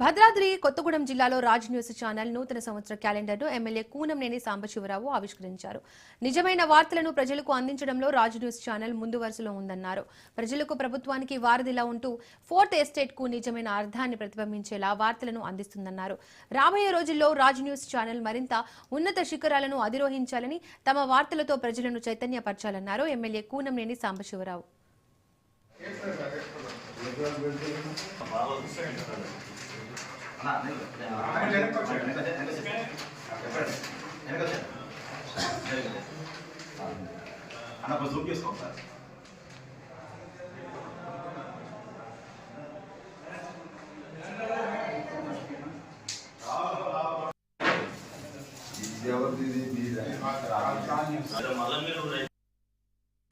భద్రాద్రి కొత్తగూడెం జిల్లాలో Raj news channel నూతన సంవత్సర క్యాలెండర్ను ఎమ్మెల్యే కూనంనేని సాంబశివరావు ఆవిష్కరించారు. నిజమైన వార్తలను ప్రజలకు అందించడంలో రాజ్ న్యూస్ ఛానల్ ముందు వరుసలో ఉందన్నారు. ప్రజలకు ప్రభుత్వానికి వారధిలా ఉంటూ ఫోర్త్ ఎస్టేట్కు నిజమైన అర్థాన్ని ప్రతిబింబించేలా వార్తలను అందిస్తుందన్నారు. రాబోయే రోజుల్లో రాజ్ న్యూస్ ఛానల్ మరింత ఉన్నత శిఖరాలను అధిరోహించాలని తమ వార్తలతో ప్రజలను చైతన్యపరచాలన్నారు ఎమ్మెల్యే కూనంనేని సాంబశివరావు. అన్న జూమ్ చేసుకోండి సార్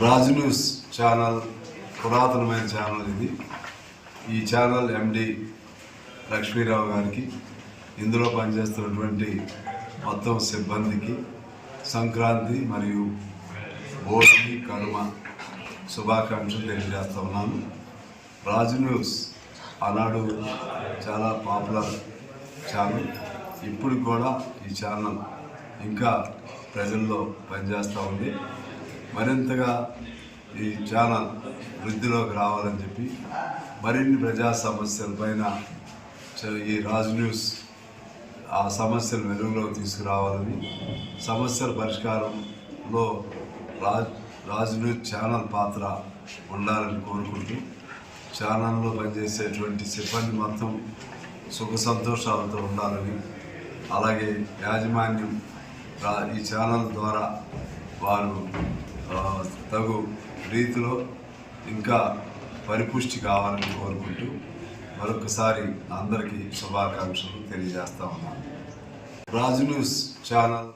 రాజు న్యూస్ ఛానల్ పురాతనమైన ఛానల్ ఇది. ఈ ఛానల్ ఎండి లక్ష్మీరావు గారికి ఇందులో పనిచేస్తున్నటువంటి మొత్తం సిబ్బందికి సంక్రాంతి మరియు భోగి కనుమ శుభాకాంక్షలు తెలియజేస్తా ఉన్నాను. రాజు న్యూస్ ఆనాడు చాలా పాపులర్ ఛానల్. ఇప్పుడు కూడా ఈ ఛానల్ ఇంకా ప్రజల్లో పనిచేస్తూ ఉంది. మరింతగా ఈ ఛానల్ వృద్ధిలోకి రావాలని చెప్పి మరిన్ని ప్రజా సమస్యలపైన పైన ఈ రాజ్ న్యూస్ ఆ సమస్యలు వెలుగులోకి తీసుకురావాలని సమస్యల పరిష్కారంలో రాజ్ రాజ్ న్యూస్ ఛానల్ పాత్ర ఉండాలని కోరుకుంటూ ఛానల్లో పనిచేసేటువంటి సిబ్బంది మొత్తం సుఖ సంతోషాలతో ఉండాలని అలాగే యాజమాన్యం ఈ ఛానల్ ద్వారా వారు తగు రీతిలో ఇంకా పరిపుష్టి కావాలని కోరుకుంటూ మరొకసారి అందరికీ శుభాకాంక్షలు తెలియజేస్తా ఉన్నాను. రాజు న్యూస్ ఛానల్